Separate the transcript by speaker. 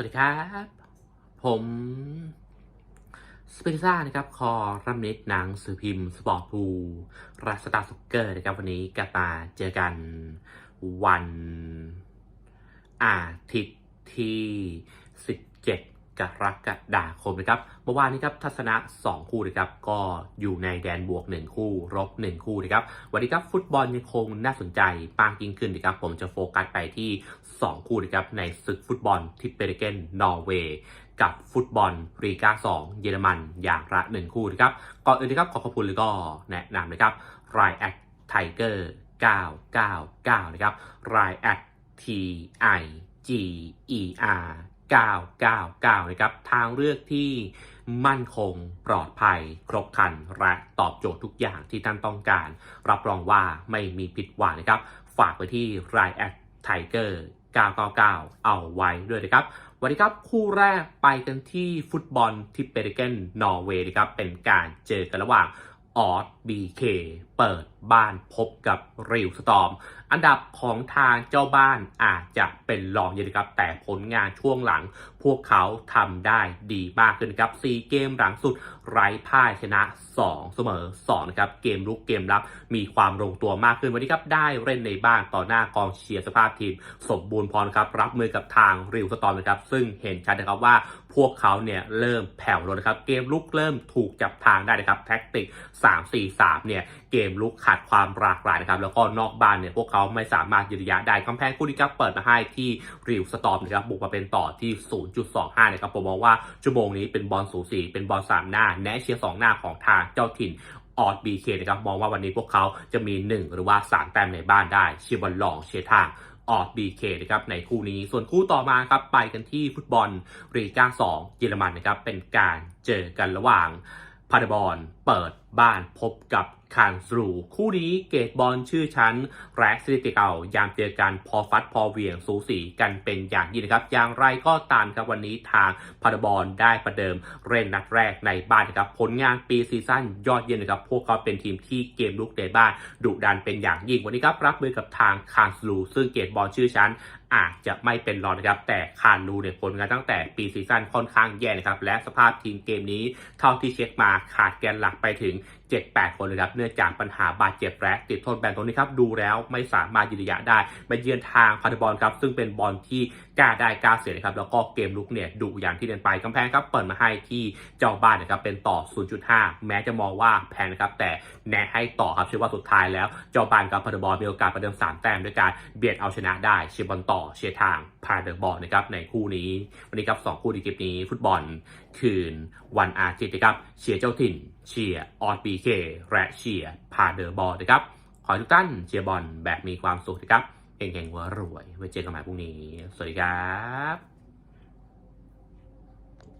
Speaker 1: วัสดีครับ ผมสเปนซ่านะครับ คอรัมนิดหนังสือพิมพ์ สปอร์ตพูรัสตาร์สกเกอร์นะครับ วันนี้กลับมาเจอกันวันอาทิตย์ที่ 17 กรกฎาคมนะครับเมื่อวานนี้ครับทัศนะ 2 คู่นะครับก็อยู่ในแดนบวก 1 คู่ลบ1 คู่นะครับวันนี้ครับฟุตบอลยังคงน่าสนใจปางยิ่งขึ้นนะครับผมจะโฟกัสไปที่ 2 คู่นะครับในศึกฟุตบอลทิปเปรเกนนอร์เวย์กับฟุตบอลรีกา2 เยอรมันอย่างละ 1 คู่นะครับก่อนอื่นนะครับขอขอบคุณแล้วก็แนะนำนะครับรายแอดไทเกอร์999 นะครับรายแอด T I G E R 999 นะครับ ทางเลือกที่มั่นคง ปลอดภัย ครบครัน และตอบโจทย์ทุกอย่างที่ท่านต้องการ รับรองว่าไม่มีผิดหวังนะครับ ฝากไปที่รายแอดไทเกอร์999 เอาไว้ด้วยนะครับ วันนี้ครับ คู่แรกไปกันที่ฟุตบอลทิปเปเรเกนนอร์เวย์นะครับ เป็นการเจอกันระหว่างออสบีเคเปิดบ้านพบกับริวสตอม อันดับของทางเจ้าบ้านอาจจะเป็นรองอยู่นะครับ แต่ผลงานช่วงหลัง พวกเขาทำได้ดีมากขึ้นครับ 4 เกมหลังสุดไร้พ่ายชนะ 2 เสมอ2นะครับ เกมลุกเกมรับมีความลงตัวมากขึ้นวันนี้ครับ ได้เล่นในบ้านต่อหน้ากองเชียร์สภาพทีม สมบูรณ์พอนะครับ รับมือกับทางริวสตอมนะครับ ซึ่งเห็นชัดนะครับว่าพวกเขาเนี่ยเริ่มแผ่วลงนะครับ เกมลุกเริ่มถูกจับทางได้นะครับ แท็กติก 3-4-3 เนี่ย เกมลุกขาดความหลากหลายนะครับแล้วก็นอกบ้านเนี่ยพวกเขาไม่สามารถยืนระยะได้กำแพงคู่นี้ครับเปิดมาให้ที่ริวสตอมนะครับบุกมาเป็นต่อที่ 0.25 นะครับผมมองว่าชั่วโมงนี้เป็นบอลสูสีเป็นบอลสามหน้า แนะเชียร์สองหน้าของทางเจ้าถิ่นออดบีเคนะครับมองว่าวันนี้พวกเขาจะมี 1 หรือว่า 3 แต้มในบ้านได้เชียร์บอลหลองเชียร์ทางออดบีเคนะครับในคู่นี้ส่วนคู่ต่อมาครับไปกันที่ฟุตบอลรีก้า2เยอรมันนะครับเป็นการเจอกันระหว่างพาดบอลเปิดบ้านพบกับ คานสรูคู่นี้เกตบอลชื่อชั้นแร็กซิติเก่ายามเจอกันพอฟัดพอเวียงสูสีกันเป็นอย่างยิ่งนะครับ อย่างไรก็ตามครับวันนี้ทางพาเดบอลได้ประเดิมเล่นนัดแรกในบ้านนะครับผลงานปีซีซั่นยอดเยี่ยมนะครับ พวกเขาเป็นทีมที่เกมลุกในบ้านดุดันเป็นอย่างยิ่งวันนี้ครับรับมือกับทางคานสรูซึ่งเกตบอลชื่อชั้นอาจจะไม่เป็นรองนะครับ แต่คานรูเนี่ยผลงานตั้งแต่ปีซีซั่นค่อนข้างแย่นะครับ และสภาพทีมเกมนี้เท่าที่เช็คมาขาดแกนหลักไปถึง 7-8 คนเลยครับ เนื่องจากปัญหาบาดเจ็บและติดโทษแบนตรงนี้ครับ ดูแล้วไม่สามารถยืนระยะได้มาเยือนทางพาร์บอลครับ ซึ่งเป็นบอลที่กล้าได้กล้าเสียนะครับ แล้วก็เกมลุกเนี่ยดุอย่างที่เดินไปกำแพงครับเปิดมาให้ที่เจ้าบ้านนะครับเป็นต่อ 0.5 แม้จะมองว่าแพงนะครับ แต่แนะให้ต่อครับเชื่อว่าสุดท้ายแล้วเจ้าบ้านกับพาร์บอลมีโอกาสประเดิม3แต้มด้วยการเบียดเอาชนะได้เชียบอลต่อเชียร์ทางพาเดอร์บอลนะครับในคู่นี้วันนี้ครับสองคู่ในคลิปนี้ฟุตบอลคืนวันอาทิตย์นะครับเชียร์เจ้าถิ่น เชียร์ออสบีเคและเชียร์พาเดอร์บอลนะครับขอให้ทุกท่านเชียร์บอลแบบมีความสุขนะครับเก่งๆวัวรวยไว้เจอกันใหม่พรุ่งนี้ สวัสดีครับ